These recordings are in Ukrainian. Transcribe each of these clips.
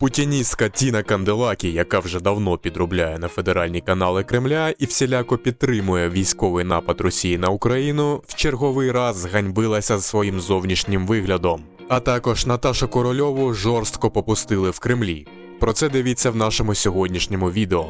Путіністка Тіна Канделакі, яка вже давно підробляє на федеральні канали Кремля і всіляко підтримує військовий напад Росії на Україну, в черговий раз зганьбилася з своїм зовнішнім виглядом. А також Наташу Корольову жорстко попустили в Кремлі. Про це дивіться в нашому сьогоднішньому відео.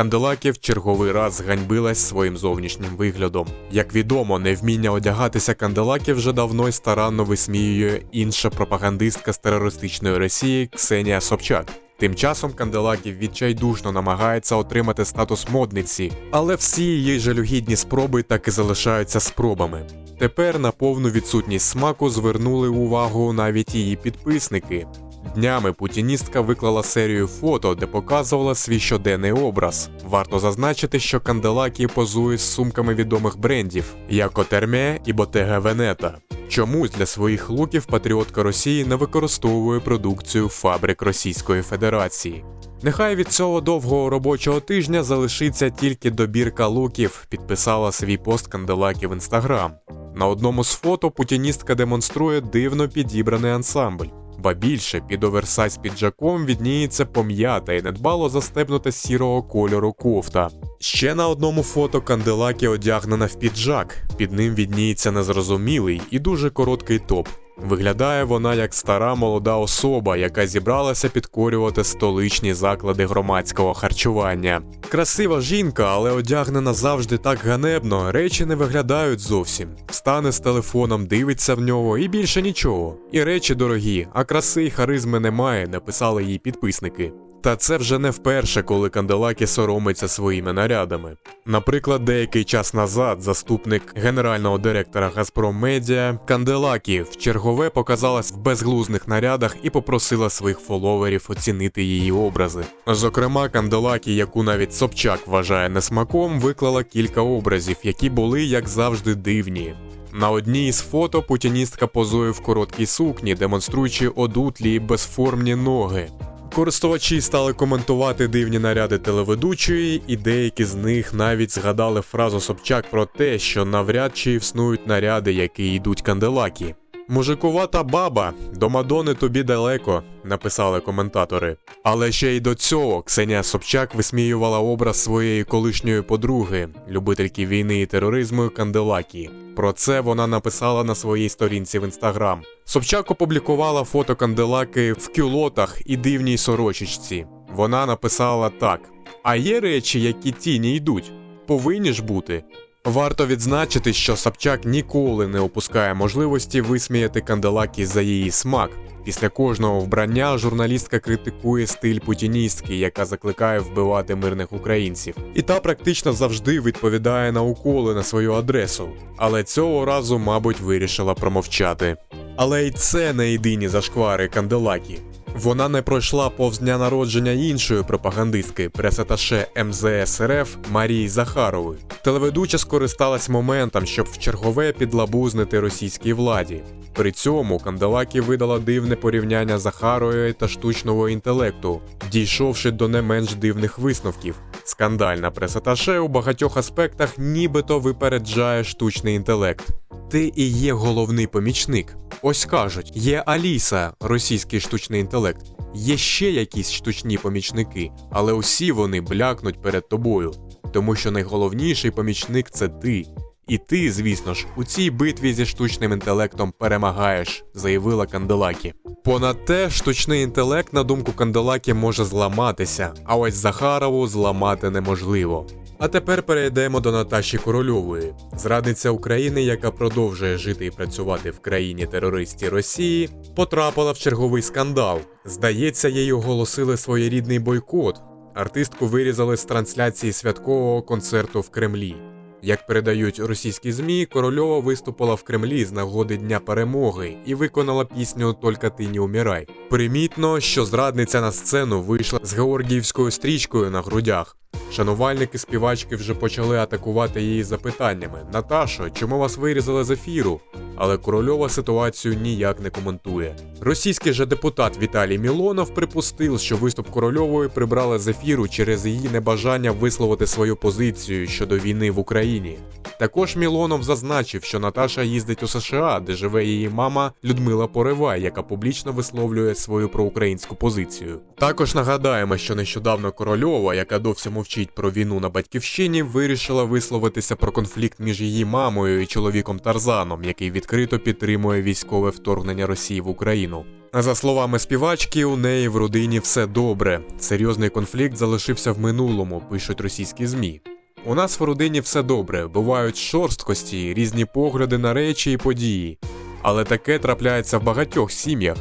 Канделакі в черговий раз зганьбилась своїм зовнішнім виглядом. Як відомо, невміння одягатися Канделакі вже давно й старанно висміює інша пропагандистка з терористичної Росії Ксенія Собчак. Тим часом Канделакі відчайдушно намагається отримати статус модниці, але всі її жалюгідні спроби так і залишаються спробами. Тепер на повну відсутність смаку звернули увагу навіть її підписники. Днями путіністка виклала серію фото, де показувала свій щоденний образ. Варто зазначити, що Канделакі позує з сумками відомих брендів, як Отерме і Ботега Венета. Чомусь для своїх луків патріотка Росії не використовує продукцію фабрик Російської Федерації. Нехай від цього довгого робочого тижня залишиться тільки добірка луків, підписала свій пост Канделакі в інстаграм. На одному з фото путіністка демонструє дивно підібраний ансамбль. Ба більше під оверсайз піджаком відніється пом'ята і недбало застебнута сірого кольору кофта. Ще на одному фото Канделакі одягнена в піджак, під ним відніється незрозумілий і дуже короткий топ. Виглядає вона як стара молода особа, яка зібралася підкорювати столичні заклади громадського харчування. Красива жінка, але одягнена завжди так ганебно, речі не виглядають зовсім. Стане з телефоном, дивиться в нього і більше нічого. І речі дорогі, а краси й харизми немає, написали їй підписники. Та це вже не вперше, коли Канделакі соромиться своїми нарядами. Наприклад, деякий час назад заступник генерального директора Газпром Медіа Канделакі в чергове показалась в безглузних нарядах і попросила своїх фоловерів оцінити її образи. Зокрема, Канделакі, яку навіть Собчак вважає несмаком, виклала кілька образів, які були, як завжди, дивні. На одній із фото путіністка позує в короткій сукні, демонструючи одутлі і безформні ноги. Користувачі стали коментувати дивні наряди телеведучої, і деякі з них навіть згадали фразу Собчак про те, що навряд чи існують наряди, які йдуть канделакі. Мужикувата баба, до Мадони тобі далеко, написали коментатори. Але ще й до цього Ксенія Собчак висміювала образ своєї колишньої подруги, любительки війни і тероризму Канделакі. Про це вона написала на своїй сторінці в інстаграм. Собчак опублікувала фото Канделаки в кюлотах і дивній сорочечці. Вона написала так: А є речі, які тіні йдуть, повинні ж бути. Варто відзначити, що Собчак ніколи не опускає можливості висміяти Канделакі за її смак. Після кожного вбрання журналістка критикує стиль путіністки, яка закликає вбивати мирних українців. І та практично завжди відповідає на уколи на свою адресу. Але цього разу, мабуть, вирішила промовчати. Але й це не єдині зашквари Канделакі. Вона не пройшла повз дня народження іншої пропагандистки, пресаташе МЗС РФ Марії Захарової. Телеведуча скористалась моментом, щоб в чергове підлабузнити російській владі. При цьому Канделакі видала дивне порівняння Захарової та штучного інтелекту, дійшовши до не менш дивних висновків. Скандальна пресаташе у багатьох аспектах нібито випереджає штучний інтелект. Ти і є головний помічник. Ось кажуть, є Аліса, російський штучний інтелект, є ще якісь штучні помічники, але усі вони блякнуть перед тобою, тому що найголовніший помічник це ти. І ти, звісно ж, у цій битві зі штучним інтелектом перемагаєш, заявила Канделакі. Понад те, штучний інтелект, на думку Канделакі, може зламатися, а ось Захарову зламати неможливо. А тепер перейдемо до Наташі Корольової, зрадниця України, яка продовжує жити і працювати в країні терористі Росії, потрапила в черговий скандал. Здається, їй оголосили своєрідний бойкот. Артистку вирізали з трансляції святкового концерту в Кремлі. Як передають російські змі, Корольова виступила в Кремлі з нагоди Дня перемоги і виконала пісню Только ти не умирай. Примітно, що зрадниця на сцену вийшла з георгіївською стрічкою на грудях. Шанувальники співачки вже почали атакувати її запитаннями: Наташо, чому вас вирізали з ефіру? Але Корольова ситуацію ніяк не коментує. Російський же депутат Віталій Мілонов припустив, що виступ Корольової прибрали з ефіру через її небажання висловити свою позицію щодо війни в Україні. Також Мілонов зазначив, що Наташа їздить у США, де живе її мама Людмила Поривай, яка публічно висловлює свою проукраїнську позицію. Також нагадаємо, що нещодавно Корольова, яка досі мовчить про війну на батьківщині, вирішила висловитися про конфлікт між її мамою і чоловіком Тарзаном, який відкрито підтримує військове вторгнення Росії в Україну. За словами співачки, у неї в родині все добре. Серйозний конфлікт залишився в минулому, пишуть російські змі. У нас в родині все добре, бувають шорсткості, різні погляди на речі і події. Але таке трапляється в багатьох сім'ях.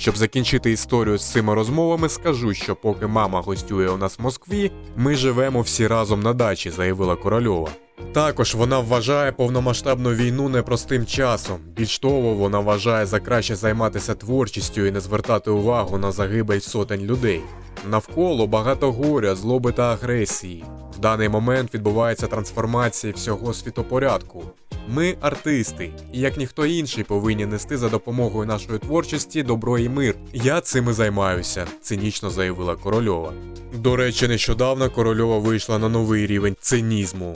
Щоб закінчити історію з цими розмовами, скажу, що поки мама гостює у нас в Москві, ми живемо всі разом на дачі, заявила Корольова. Також вона вважає повномасштабну війну непростим часом. Більш того, вона вважає за краще займатися творчістю і не звертати увагу на загибель сотень людей. Навколо багато горя, злоби та агресії. В даний момент відбувається трансформація всього світопорядку. Ми артисти, і як ніхто інший повинні нести за допомогою нашої творчості добро і мир. Я цим і займаюся, цинічно заявила Корольова. До речі, нещодавно Корольова вийшла на новий рівень цинізму.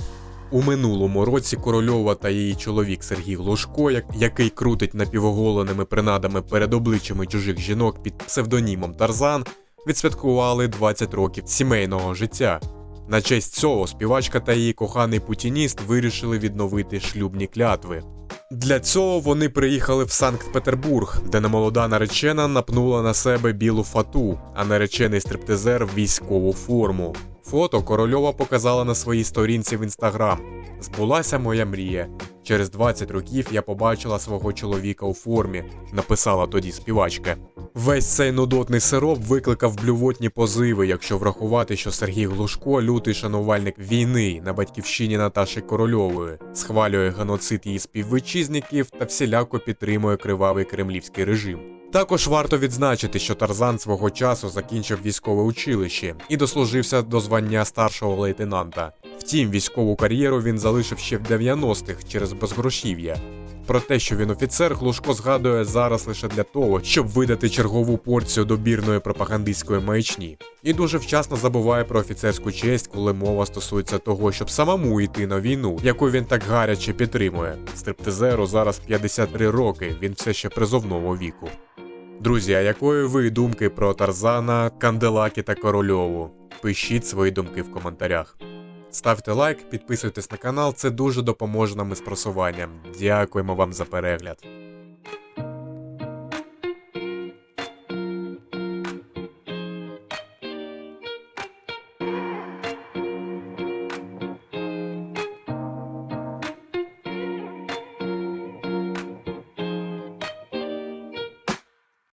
У минулому році Корольова та її чоловік Сергій Глушко, як- який крутить напівоголеними принадами перед обличчями чужих жінок під псевдонімом Тарзан, відсвяткували 20 років сімейного життя. На честь цього співачка та її коханий путініст вирішили відновити шлюбні клятви. Для цього вони приїхали в Санкт-Петербург, де немолода наречена напнула на себе білу фату, а наречений стриптизер військову форму. Фото Корольова показала на своїй сторінці в інстаграм. Збулася моя мрія. Через 20 років я побачила свого чоловіка у формі, написала тоді співачка. Весь цей нудотний сироп викликав блювотні позиви, якщо врахувати, що Сергій Глушко лютий шанувальник війни на батьківщині Наташі Корольової, схвалює геноцид її співвітчизників та всіляко підтримує кривавий кремлівський режим. Також варто відзначити, що Тарзан свого часу закінчив військове училище і дослужився до звання старшого лейтенанта. Втім, військову кар'єру він залишив ще в 90-х через безгрошів'я. Про те, що він офіцер, Глушко згадує зараз лише для того, щоб видати чергову порцію добірної пропагандистської маячні, і дуже вчасно забуває про офіцерську честь, коли мова стосується того, щоб самому йти на війну, яку він так гаряче підтримує. Стриптизеру зараз 53 роки, він все ще призовного віку. Друзі, а якої ви думки про Тарзана, Канделакі та Корольову? Пишіть свої думки в коментарях. Ставте лайк, підписуйтесь на канал, це дуже допоможе нам із просуванням. Дякуємо вам за перегляд.